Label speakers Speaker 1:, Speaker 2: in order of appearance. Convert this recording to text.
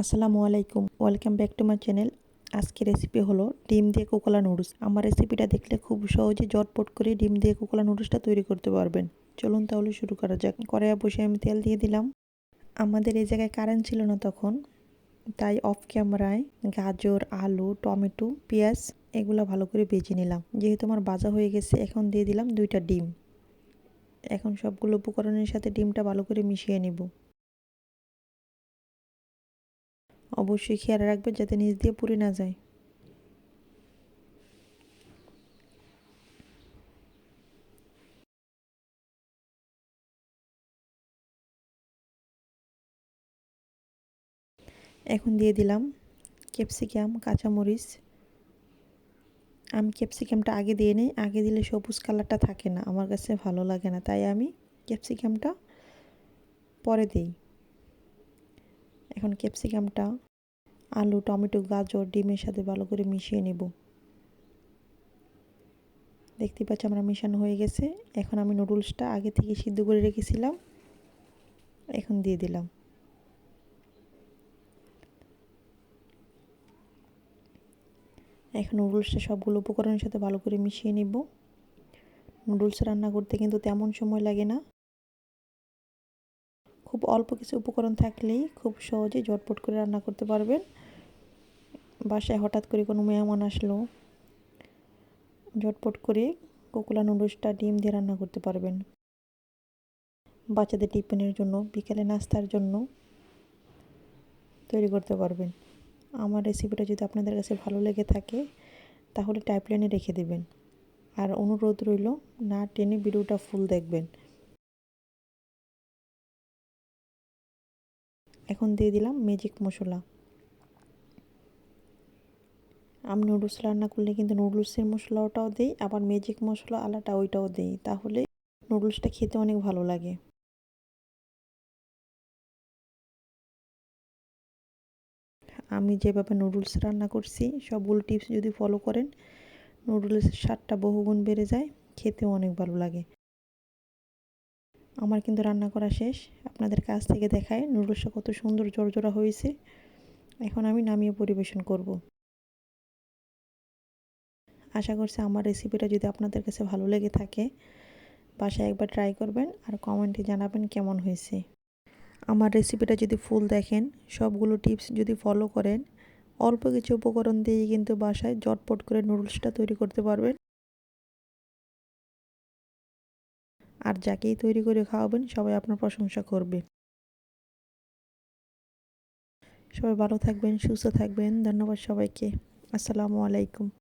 Speaker 1: আসসালামু আলাইকুম। Welcome back to my channel আজকে রেসিপি হলো ডিম দিয়ে কোকোলা নুডলস। আমার রেসিপিটা দেখলে খুব সহজে জটপট করে ডিম দিয়ে কোকোলা নুডলসটা তৈরি করতে পারবেন। চলুন তাহলে শুরু করা যাক। কড়াইয়া বসে আমি তেল দিয়ে দিলাম। আমাদের এই জায়গায় কারেন্ট ছিল না তখন, তাই অফ ক্যামেরায় গাজর, আলু, টমেটো, পেঁয়াজ এগুলো ভালো করে বেজে নিলাম। যেহেতু আমার বাজা হয়ে গেছে, এখন দিয়ে দিলাম দুইটা ডিম। এখন সবগুলো উপকরণের সাথে ডিমটা ভালো করে মিশিয়ে নেব। অবশ্যই খেয়াল রাখবেন যাতে নিচ দিয়ে পুড়ে না যায়। এখন দিয়ে দিলাম ক্যাপসিকাম, কাঁচামরিচ। আমি ক্যাপসিকামটা আগে দিয়ে নিই, আগে দিলে সবুজ কালারটা থাকে না, আমার কাছে ভালো লাগে না, তাই আমি ক্যাপসিকামটা পরে দিই। এখন ক্যাপসিকামটা, আলু, টমেটো, গাজর, ডিমের সাথে ভালো করে মিশিয়ে নেব। দেখতে পাচ্ছি আমরা মিশানো হয়ে গেছে। এখন আমি নুডলসটা আগে থেকে সিদ্ধ করে রেখেছিলাম। এখন দিয়ে দিলাম। এখন নুডলসটা সবগুলো উপকরণের সাথে ভালো করে মিশিয়ে নিব। নুডলস রান্না করতে কিন্তু তেমন সময় লাগে না। খুব অল্প কিছু উপকরণ থাকলেই খুব সহজে ঝটপট করে রান্না করতে পারবেন। বাসায় হঠাৎ করে কোনো মেহমান আসলো, ঝটপট করে কোকোলা নুডলসটা ডিম দিয়ে রান্না করতে পারবেন। বাচ্চাদের টিফিনের জন্য, বিকেলে নাস্তার জন্য তৈরি করতে পারবেন। আমার রেসিপিটা যদি আপনাদের কাছে ভালো লেগে থাকে, তাহলে টাইপলাইনে রেখে দেবেন। আর অনুরোধ রইল, না টেনে ভিডিওটা ফুল দেখবেন। এখন দিয়ে দিলাম ম্যাজিক মশলা। আমি নুডলস রান্না করলে কিন্তু নুডলসের মশলাটাও দিই, আবার ম্যাজিক মশলা আলাটা ওইটাও দিই। তাহলে নুডলসটা খেতে অনেক ভালো লাগে। আমি যেভাবে নুডলস রান্না করছি, সব সবগুলো টিপস যদি ফলো করেন নুডলসের স্বাদটা বহুগুণ বেড়ে যায়, খেতেও অনেক ভালো লাগে। আমার কিন্তু রান্না করা শেষ। আপনাদের কাছ থেকে দেখায় নুডলসটা কত সুন্দর জোরজোড়া হয়েছে। এখন আমি নামিয়ে পরিবেশন করব। আশা করছি আমার রেসিপিটা যদি আপনাদের কাছে ভালো লেগে থাকে, বাসায় একবার ট্রাই করবেন আর কমেন্টে জানাবেন কেমন হয়েছে। আমার রেসিপিটা যদি ফুল দেখেন, সবগুলো টিপস যদি ফলো করেন, অল্প কিছু উপকরণ দিয়েই কিন্তু বাসায় জটপট করে নুডলসটা তৈরি করতে পারবেন। আর যাকেই তৈরি করে খাওয়াবেন সবাই আপনার প্রশংসা করবে। সবাই ভালো থাকবেন, সুস্থ থাকবেন। ধন্যবাদ সবাইকে। আসসালামু আলাইকুম।